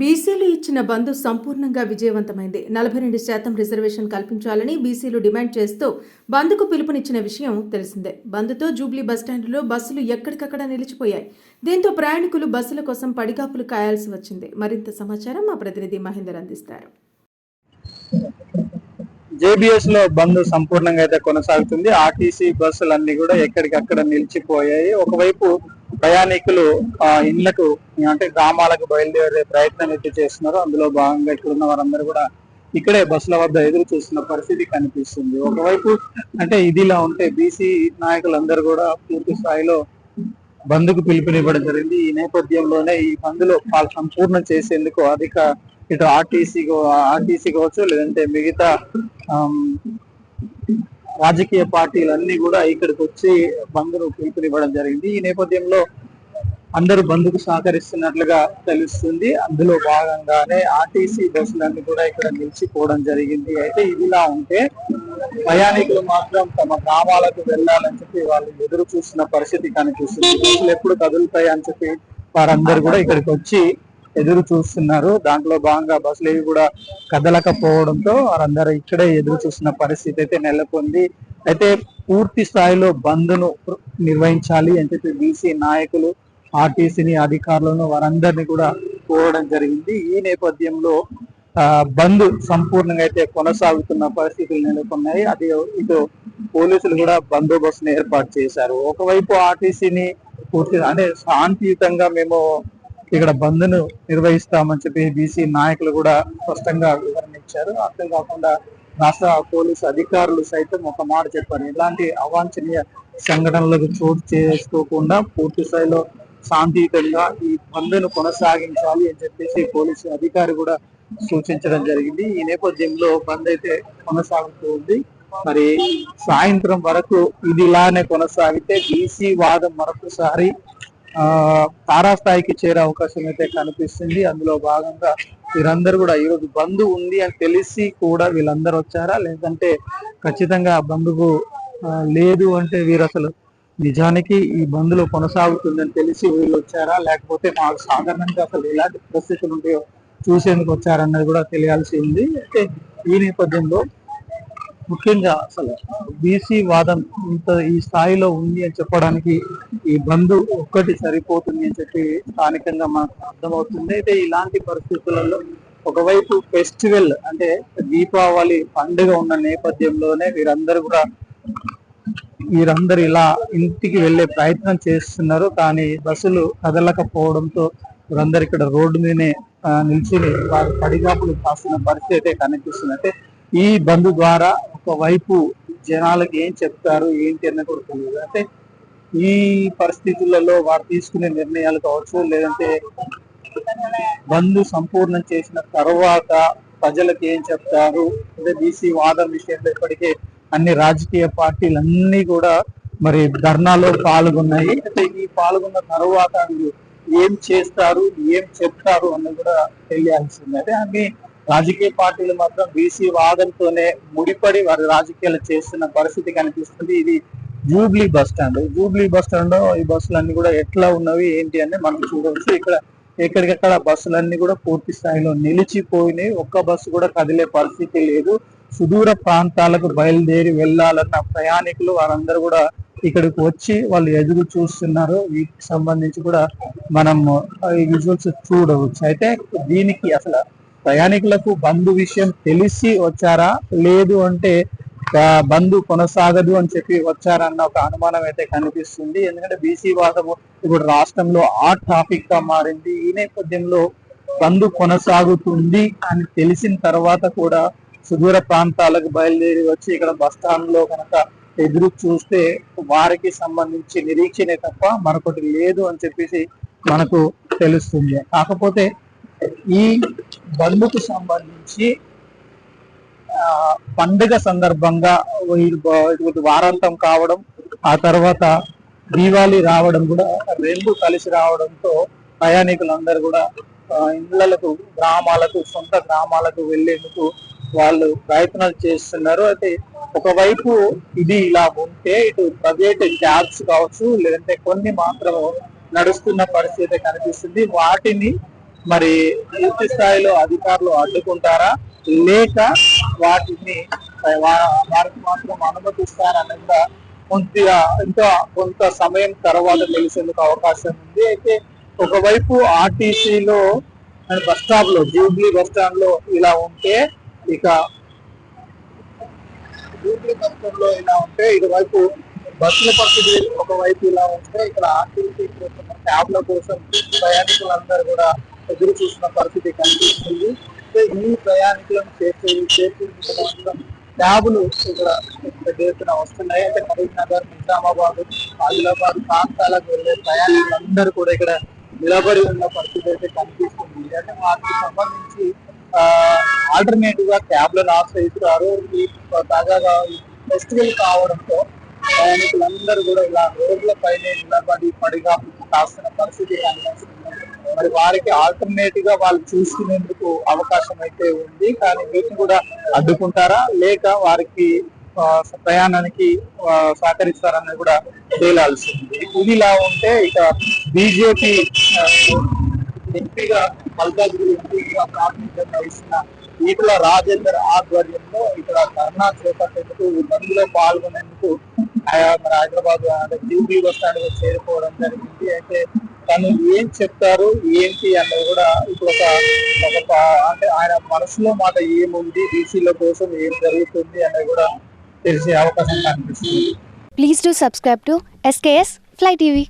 బీసీలు ఇచ్చిన బంద్ సంపూర్ణంగా విజయవంతమైంది. నలభై రెండు శాతం రిజర్వేషన్ కల్పించాలని బీసీలు డిమాండ్ చేస్తూ బంద్కు పిలుపునిచ్చిన విషయం తెలిసిందే. బంద్తో జూబ్లీ బస్టాండ్లో బస్సులు ఎక్కడికక్కడ నిలిచిపోయాయి. దీంతో ప్రయాణికులు బస్సుల కోసం పడిగాపులు కాయాల్సి వచ్చింది. మరింత సమాచారం మా ప్రతినిధి మహేందర్ అందిస్తారు. జేబీఎస్లో బంద్ సంపూర్ణంగా అయితే కొనసాగుతుంది. ఆర్టీసీ బస్సులన్నీ కూడా ఎక్కడికక్కడ నిలిచిపోయాయి. ఒకవైపు ప్రయాణికులు ఆ ఇళ్ళకు అంటే గ్రామాలకు బయలుదేరే ప్రయత్నం అయితే చేస్తున్నారు. అందులో భాగంగా ఇక్కడ ఉన్న వారందరూ కూడా ఇక్కడే బస్సుల వద్ద ఎదురు చూస్తున్న పరిస్థితి కనిపిస్తుంది. ఒకవైపు అంటే ఇదిలా ఉంటే బీసీ నాయకులందరూ కూడా పూర్తి స్థాయిలో బంద్కు పిలుపునివ్వడం జరిగింది. ఈ నేపథ్యంలోనే ఈ బంద్లో పాలు సంపూర్ణం చేసేందుకు అధిక ఇటు ఆర్టీసీ ఆర్టీసీ కావచ్చు లేదంటే మిగతా రాజకీయ పార్టీలన్నీ కూడా ఇక్కడికి వచ్చి బంద్ను పిలుపునివ్వడం జరిగింది. ఈ నేపథ్యంలో అందరూ బంద్కు సహకరిస్తున్నట్లుగా తెలుస్తుంది. అందులో భాగంగానే ఆర్టీసీ బస్సులన్నీ కూడా ఇక్కడ నిలిచిపోవడం జరిగింది. అయితే ఇదిలా ఉంటే ప్రయాణికులు మాత్రం తమ గ్రామాలకు వెళ్ళాలని చెప్పి వాళ్ళు ఎదురు చూస్తున్న పరిస్థితి కనిపిస్తుంది. బస్సులు ఎప్పుడు కదులుతాయి అని చెప్పి వారందరూ కూడా ఇక్కడికి వచ్చి ఎదురు చూస్తున్నారు. దాంట్లో భాగంగా బస్సులు ఏవి కూడా కదలకపోవడంతో వారందరూ ఇక్కడే ఎదురు చూస్తున్న పరిస్థితి అయితే నెలకొంది. అయితే పూర్తి స్థాయిలో బంద్ను నిర్వహించాలి అని చెప్పి బీసీ నాయకులు ఆర్టీసీని అధికారులను వారందరినీ కూడా కోరడం జరిగింది. ఈ నేపథ్యంలో బంద్ సంపూర్ణంగా అయితే కొనసాగుతున్న పరిస్థితులు నెలకొన్నాయి. అది ఇటు పోలీసులు కూడా బందోబస్తును ఏర్పాటు చేశారు. ఒకవైపు ఆర్టీసీని పూర్తి అంటే శాంతియుతంగా మేము ఇక్కడ బంద్ను నిర్వహిస్తామని చెప్పి బీసీ నాయకులు కూడా స్పష్టంగా వివరణ ఇచ్చారు అంతేకాకుండా రాష్ట్ర పోలీసు అధికారులు సైతం ఒక మాట చెప్పారు. ఇలాంటి అవాంఛనీయ సంఘటనలకు చోటు చేసుకోకుండా పూర్తి స్థాయిలో శాంతియుతంగా ఈ బంద్ను కొనసాగించాలి అని చెప్పేసి పోలీసు అధికారి కూడా సూచించడం జరిగింది. ఈ నేపథ్యంలో బంద్ అయితే కొనసాగుతూ ఉంది. మరి సాయంత్రం వరకు ఇది ఇలానే కొనసాగితే బీసీ వాదం మరొకసారి తారాస్థాయికి చేరే అవకాశం అయితే కనిపిస్తుంది. అందులో భాగంగా వీరందరూ కూడా ఈరోజు బంధు ఉంది అని తెలిసి కూడా వీళ్ళందరూ వచ్చారా? లేదంటే ఖచ్చితంగా బంధువు లేదు అంటే వీరు అసలు నిజానికి ఈ బంధులో కొనసాగుతుందని తెలిసి వీళ్ళు వచ్చారా? లేకపోతే మాకు సాధారణంగా అసలు ఎలాంటి పరిస్థితులు ఉంటాయో చూసేందుకు వచ్చారన్నది కూడా తెలియాల్సి ఉంది. అయితే ఈ నేపథ్యంలో ముఖ్యంగా అసలు బీసీ వాదం ఇంత ఈ స్థాయిలో ఉంది అని చెప్పడానికి ఈ బంధు ఒక్కటి సరిపోతుంది అని చెప్పి స్థానికంగా మనకు అర్థమవుతుంది. అయితే ఇలాంటి పరిస్థితులలో ఒకవైపు ఫెస్టివల్ అంటే దీపావళి పండుగ ఉన్న నేపథ్యంలోనే వీరందరూ కూడా వీరందరూ ఇలా ఇంటికి వెళ్ళే ప్రయత్నం చేస్తున్నారు. కానీ బస్సులు కదలకపోవడంతో వీరందరూ ఇక్కడ రోడ్డు మీదనే నిలిచి వారు పడిగాపులు కాస్తున్న పరిస్థితి అయితే కనిపిస్తుంది. అంటే ఈ బంధు ద్వారా ఒకవైపు జనాలకు ఏం చెప్తారు ఏంటి అన్నది కూడా తెలియదు. అంటే ఈ పరిస్థితులలో వారు తీసుకునే నిర్ణయాలు కావచ్చు లేదంటే బంధు సంపూర్ణం చేసిన తర్వాత ప్రజలకు ఏం చెప్తారు అంటే బీసీ వాదం విషయంలో ఇప్పటికే అన్ని రాజకీయ పార్టీలన్నీ కూడా మరి ధర్నాలో పాల్గొన్నాయి. అయితే ఈ పాల్గొన్న తర్వాత ఏం చేస్తారు ఏం చెప్తారు అన్నది కూడా తెలియాల్సింది అదే అన్ని రాజకీయ పార్టీలు మాత్రం బీసీ వాదంతోనే ముడిపడి వారి రాజకీయాలు చేస్తున్న పరిస్థితి కనిపిస్తుంది. ఇది Jubilee bus stand. Jubilee bus stand ఈ బస్సులన్నీ కూడా ఎట్లా ఉన్నవి ఏంటి అని మనం చూడవచ్చు. ఇక్కడ ఎక్కడికక్కడ బస్సులన్నీ కూడా పూర్తి స్థాయిలో నిలిచిపోయినాయి. ఒక్క బస్సు కూడా కదిలే పరిస్థితి లేదు. సుదూర ప్రాంతాలకు బయలుదేరి వెళ్ళాలన్న ప్రయాణికులు వారందరూ కూడా ఇక్కడికి వచ్చి వాళ్ళు ఎదురు చూస్తున్నారు. వీటికి సంబంధించి కూడా మనం ఈ విజువల్స్ చూడవచ్చు. అయితే దీనికి అసలు ప్రయాణికులకు బంధు విషయం తెలిసి వచ్చారా? లేదు అంటే బంధు కొనసాగదు అని చెప్పి వచ్చారన్న ఒక అనుమానం అయితే కనిపిస్తుంది. ఎందుకంటే బీసీ వాదము ఇప్పుడు రాష్ట్రంలో ఆ టాపిక్గా మారింది. ఈ నేపథ్యంలో బంధు కొనసాగుతుంది అని తెలిసిన తర్వాత కూడా సుదూర ప్రాంతాలకు బయలుదేరి వచ్చి ఇక్కడ బస్ స్టాండ్లో కనుక ఎదురు చూస్తే వారికి సంబంధించి నిరీక్షణే తప్ప మరొకటి లేదు అని చెప్పేసి మనకు తెలుస్తుంది. కాకపోతే ఈ బలుముకు సంబంధించి పండుగ సందర్భంగా ఇటువంటి వారాంతం కావడం ఆ తర్వాత దీవాళి రావడం కూడా రెండు కలిసి రావడంతో ప్రయాణికులందరూ కూడా ఇళ్ళకు గ్రామాలకు సొంత గ్రామాలకు వెళ్ళేందుకు వాళ్ళు ప్రయత్నాలు చేస్తున్నారు. అయితే ఒకవైపు ఇది ఇలా ఉంటే ఇటు ప్రైవేట్ క్యాబ్స్ కావచ్చు లేదంటే కొన్ని మాత్రం నడుస్తున్న పరిస్థితి కనిపిస్తుంది. వాటిని మరి పూర్తి స్థాయిలో అధికారులు అడ్డుకుంటారా? లేక వాటిని వారికి మాత్రం అనుమతిస్తారని కూడా కొద్దిగా ఇంకా కొంత సమయం తర్వాత తెలిసేందుకు అవకాశం ఉంది. అయితే ఒకవైపు ఆర్టీసీలో బస్ స్టాప్లో జూబ్లీ బస్ స్టాండ్లో ఇలా ఉంటే ఇక జూబ్లీ బస్ స్టాండ్లో ఇలా ఉంటే ఇటువైపు బస్సుల పరిస్థితి ఒకవైపు ఇలా ఉంటే ఇక్కడ ఆర్టీసీ కోసం క్యాబ్ల కోసం ప్రయాణికులందరూ కూడా ఎదురు చూసిన పరిస్థితి కనిపిస్తుంది. ఈ ప్రయాణికులను చేర్చే చేర్చుకోవడం క్యాబులు ఇక్కడ పెద్ద ఎత్తున వస్తున్నాయి అంటే కరీంనగర్ నిజామాబాద్ ఆదిలాబాద్ ప్రాంతాలకు వెళ్ళే ప్రయాణికులందరూ కూడా ఇక్కడ నిలబడి ఉన్న పరిస్థితి అయితే కనిపిస్తుంది. అంటే వాటికి సంబంధించి ఆల్టర్నేటివ్గా క్యాబ్లను ఆశ్రయిస్తున్నారు ఈ తాజాగా ఫెస్టివల్ కావడంతో ప్రయాణికులందరూ కూడా ఇలా రోడ్ల పైన నిలబడి పడిగా కాస్తున్న పరిస్థితి కనిపిస్తుంది. మరి వారికి ఆల్టర్నేట్గా వాళ్ళు చూసుకునేందుకు అవకాశం అయితే ఉంది. కానీ వీటిని కూడా అడ్డుకుంటారా? లేక వారికి ప్రయాణానికి సహకరిస్తారని కూడా తేలాల్సి ఉంది. ఇదిలా ఉంటే ఇక బీజేపీ ఎంపీగా మల్కాజ్గిరి ఎంపీగా ప్రాతినిధ్యం వహిస్తున్న ఈటల రాజేందర్ ఆధ్వర్యంలో ఇక్కడ ధర్నా చేపట్టేందుకు బంద్లో పాల్గొనేందుకు మరి హైదరాబాద్ అంటే జూబ్లీ బస్ స్టాండ్ చేరుకోవడం జరిగింది. అయితే తను ఏం చెప్తారు ఏంటి అన్నది కూడా ఇప్పుడు ఒక ఒక అంటే ఆయన మనసులో మాట ఏముంది బీసీల కోసం ఏం జరుగుతుంది అన్నది కూడా తెలిసే అవకాశం కనిపిస్తుంది. Please to subscribe to SKS fly TV